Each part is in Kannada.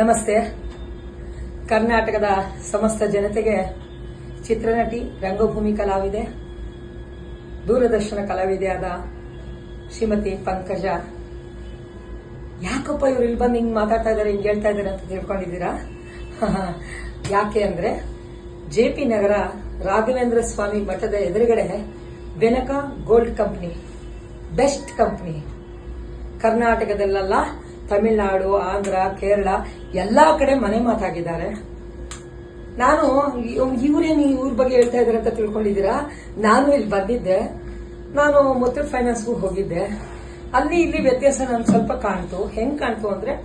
ನಮಸ್ತೆ. ಕರ್ನಾಟಕದ ಸಮಸ್ತ ಜನತೆಗೆ ಚಿತ್ರನಟಿ, ರಂಗಭೂಮಿ ಕಲಾವಿದೆ, ದೂರದರ್ಶನ ಕಲಾವಿದೆಯಾದ ಶ್ರೀಮತಿ ಪಂಕಜ. ಯಾಕಪ್ಪ ಇವ್ರು ಇಲ್ಲಿ ಬಂದು ಹಿಂಗೆ ಮಾತಾಡ್ತಾ ಇದ್ದಾರೆ ಹಿಂಗೆ ಹೇಳ್ತಾ ಇದ್ದಾರೆ ಅಂತ ತಿಳ್ಕೊಂಡಿದ್ದೀರಾ? ಯಾಕೆ ಅಂದ್ರೆ ಜೆ ಪಿ ನಗರ ರಾಘವೇಂದ್ರ ಸ್ವಾಮಿ ಮಠದ ಎದುರುಗಡೆ Benaka gold company, best company, ಕರ್ನಾಟಕದಲ್ಲೆಲ್ಲ Tamil Nadu, Andhra, Kerala, ಎಲ್ಲಾ ಕಡೆ ಮನೆ ಮಾತಾಗಿದ್ದಾರೆ. ನಾನು ಇವರೇನು ಇವ್ರ ಬಗ್ಗೆ ಹೇಳ್ತಾ ಇದ್ದಾರೆ ಅಂತ ತಿಳ್ಕೊಂಡಿದ್ದೀರಾ? ನಾನು ಇಲ್ಲಿ ಬಂದಿದ್ದೆ. ನಾನು ಮುತ್ತೂಟ್ ಫೈನಾನ್ಸ್ಗೂ ಹೋಗಿದ್ದೆ. ಅಲ್ಲಿ ಇಲ್ಲಿ ವ್ಯತ್ಯಾಸ ನನ್ ಸ್ವಲ್ಪ ಕಾಣ್ತು. ಹೆಂಗ್ ಕಾಣ್ತು ಅಂದ್ರೆ,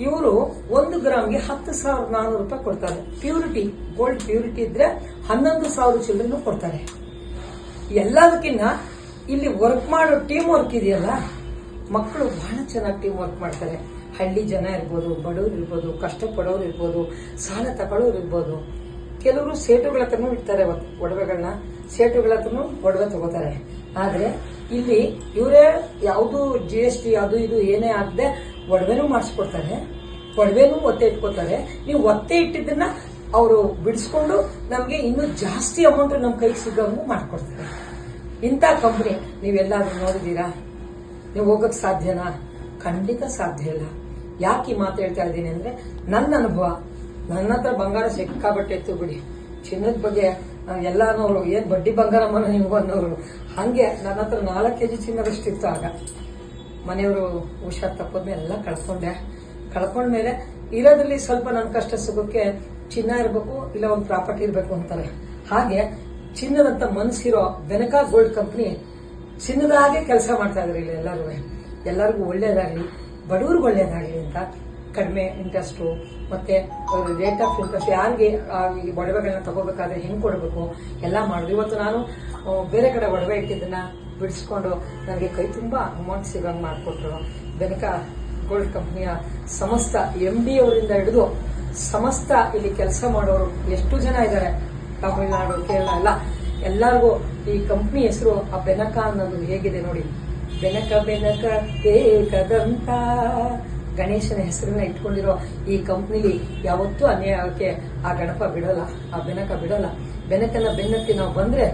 ಇವರು ಒಂದು ಗ್ರಾಮ್ಗೆ ಹತ್ತು ಸಾವಿರದ ನಾನೂರು ರೂಪಾಯಿ ಕೊಡ್ತಾರೆ. ಪ್ಯೂರಿಟಿ ಗೋಲ್ಡ್ ಪ್ಯೂರಿಟಿ ಇದ್ರೆ ಹನ್ನೊಂದು ಸಾವಿರ ಚಿಲ್ಲರೆನೂ ಕೊಡ್ತಾರೆ. ಎಲ್ಲದಕ್ಕಿನ್ನ ಇಲ್ಲಿ ವರ್ಕ್ ಮಾಡೋ ಟೀಮ್ ವರ್ಕ್ ಇದೆಯಲ್ಲ ಮಕ್ಕಳು ಬಹಳ ಚೆನ್ನಾಗಿ ಟೀಮ್ ವರ್ಕ್ ಮಾಡ್ತಾರೆ. ಹಳ್ಳಿ ಜನ ಇರ್ಬೋದು, ಬಡವ್ರು ಇರ್ಬೋದು, ಕಷ್ಟಪಡೋರು ಇರ್ಬೋದು, ಸಾಲ ತಗೊಳ್ಳೋರು ಇರ್ಬೋದು. ಕೆಲವರು ಸೇಟುಗಳ ಹತ್ರನೂ ಇಡ್ತಾರೆ ಒಡವೆಗಳನ್ನ ಸೇಟುಗಳ ಹತ್ರನೂ ಒಡವೆ ತಗೋತಾರೆ. ಆದ್ರೆ ಇಲ್ಲಿ ಇವರೇ ಯಾವುದು ಜಿ ಎಸ್ ಟಿ ಅದು ಇದು ಏನೇ ಆಗದೆ ಒಡವೆನೂ ಮಾಡಿಸ್ಕೊಡ್ತಾರೆ. ಒಡವೆನೂ ಒತ್ತೆ ಇಟ್ಕೋತಾರೆ. ನೀವು ಒತ್ತೆ ಇಟ್ಟಿದ್ದನ್ನ ಅವರು ಬಿಡಿಸ್ಕೊಂಡು ನಮಗೆ ಇನ್ನೂ ಜಾಸ್ತಿ ಅಮೌಂಟ್ ನಮ್ಮ ಕೈಗೆ ಸಿಗೋಂಗೂ ಮಾಡ್ಕೊಡ್ತಾರೆ. ಇಂಥ ಕಂಪ್ನಿ ನೀವೆಲ್ಲಾದ್ರೂ ನೋಡಿದೀರಾ ನೀವು ಹೋಗಕ್ ಸಾಧ್ಯನಾ? ಖಂಡಿತ ಸಾಧ್ಯ ಇಲ್ಲ. ಯಾಕೆ ಈ ಮಾತು ಹೇಳ್ತಾ ಇದ್ದೀನಿ ಅಂದ್ರೆ, ನನ್ನ ಅನುಭವ, ನನ್ನ ಹತ್ರ ಬಂಗಾರ ಸಿಕ್ಕಾಬಟ್ಟೆ ಇತ್ತು ಬಿಡಿ. ಚಿನ್ನದ ಬಗ್ಗೆ ಎಲ್ಲ ಅನ್ನೋರು, ಏನ್ ಬಡ್ಡಿ ಬಂಗಾರಮ್ಮನ ನೀವು ಅನ್ನೋರು, ಹಂಗೆ ನನ್ನ ಹತ್ರ ನಾಲ್ಕು ಕೆಜಿ ಚಿನ್ನದಷ್ಟಿತ್ತು ಆಗ. ಮನೆಯವರು ಹುಷಾರ್ ತಪ್ಪದ್ಮೇಲೆ ಎಲ್ಲ ಕಳ್ಕೊಂಡೆ. ಕಳ್ಕೊಂಡ್ಮೇಲೆ ಇರೋದ್ರಲ್ಲಿ ಸ್ವಲ್ಪ ನನ್ನ ಕಷ್ಟ ಸುಖಕ್ಕೆ ಚಿನ್ನ ಇರಬೇಕು, ಇಲ್ಲ ಒಂದು ಪ್ರಾಪರ್ಟಿ ಇರಬೇಕು ಅಂತಾರೆ. ಹಾಗೆ ಚಿನ್ನದಂತ ಮನ್ಸಿರೋ ಬೆನಕಾ ಗೋಲ್ಡ್ ಕಂಪ್ನಿ ಚಿನ್ನದ ಹಾಗೆ ಕೆಲಸ ಮಾಡ್ತಾ ಇದ್ರಿ ಇಲ್ಲಿ ಎಲ್ಲರೂ. ಎಲ್ಲರಿಗೂ ಒಳ್ಳೇದಾಗ್ಲಿ, ಬಡವ್ರಿಗೆ ಒಳ್ಳೇದಾಗ್ಲಿ ಅಂತ ಕಡಿಮೆ ಇಂಟ್ರೆಸ್ಟು ಮತ್ತೆ ರೇಟ್ ಆಫ್ ಇಂಟ್ರೆಸ್ಟ್ ಯಾರಿಗೆ ಈ ಒಡವೆಗಳನ್ನ ತಗೋಬೇಕಾದ್ರೆ ಹೆಂಗ್ ಕೊಡಬೇಕು, ಎಲ್ಲ ಮಾಡಿದ್ರು ಇವತ್ತು ನಾನು ಬೇರೆ ಕಡೆ ಒಡವೆ ಇಟ್ಟಿದ್ದನ್ನ ಬಿಡಿಸ್ಕೊಂಡು ನನಗೆ ಕೈ ತುಂಬಾ ಅಮೌಂಟ್ ಸಿಗಂಗ್ ಮಾಡಿಕೊಟ್ರು. ಬೆನಕ ಗೋಲ್ಡ್ ಕಂಪ್ನಿಯ ಸಮಸ್ತ ಎಂ ಡಿ ಅವರಿಂದ ಹಿಡಿದು ಸಮಸ್ತ ಇಲ್ಲಿ ಕೆಲಸ ಮಾಡೋರು ಎಷ್ಟು ಜನ ಇದ್ದಾರೆ? ತಮಿಳುನಾಡು, ಕೇರಳ, ಎಲ್ಲ. ಎಲ್ಲರಿಗೂ ಈ ಕಂಪ್ನಿ ಹೆಸರು ಆ ಬೆನಕ ಅನ್ನೋದು ಹೇಗಿದೆ ನೋಡಿ. ಬೆನಕ ಬೆನಕ ಏಕದಂತ ಗಣೇಶನ ಹೆಸರನ್ನ ಇಟ್ಕೊಂಡಿರೋ ಈ ಕಂಪ್ನಿಲಿ ಯಾವತ್ತೂ ಅನ್ಯಾಯಕ್ಕೆ ಆ ಗಣಪ ಬಿಡೋಲ್ಲ, ಆ ಬೆನಕ ಬಿಡೋಲ್ಲ. ಬೆನಕನ ಬೆನ್ನತ್ತಿ ನಾವು ಬಂದ್ರೆ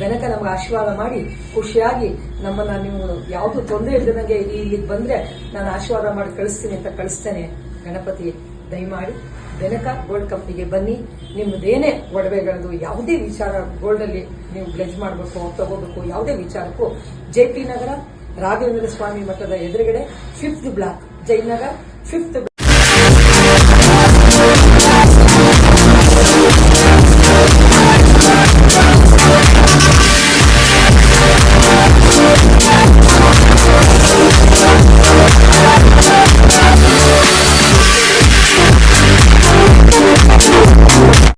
ಬೆನಕ ನಮ್ಗೆ ಆಶೀರ್ವಾದ ಮಾಡಿ ಖುಷಿಯಾಗಿ ನಮ್ಮನ್ನ ನೀವು ಯಾವುದು ತೊಂದರೆ ಇಲ್ದಂಗೆ ಇಲ್ಲಿಗೆ ಬಂದ್ರೆ ನಾನು ಆಶೀರ್ವಾದ ಮಾಡಿ ಕಳಿಸ್ತೀನಿ ಅಂತ ಕಳಿಸ್ತೇನೆ ಗಣಪತಿ ದಯಮಾಡಿ ಬೆನಕ ಗೋಲ್ಡ್ ಕಂಪ್ನಿಗೆ ಬನ್ನಿ. ನಿಮ್ಮದೇನೇ ಒಡವೆಗಳದು ಯಾವುದೇ ವಿಚಾರ ಗೋಲ್ಡ್ ಅಲ್ಲಿ ನೀವು ಗ್ಲೆಜ್ ಮಾಡಬೇಕು ತಗೋಬೇಕು ಯಾವುದೇ ವಿಚಾರಕ್ಕೂ ಜೆ ಪಿ ನಗರ ರಾಘವೇಂದ್ರ ಸ್ವಾಮಿ ಮಠದ ಎದುರುಗಡೆ ಫಿಫ್ತ್ ಬ್ಲಾಕ್ ಜೈನಗರ್ ಫಿಫ್ತ್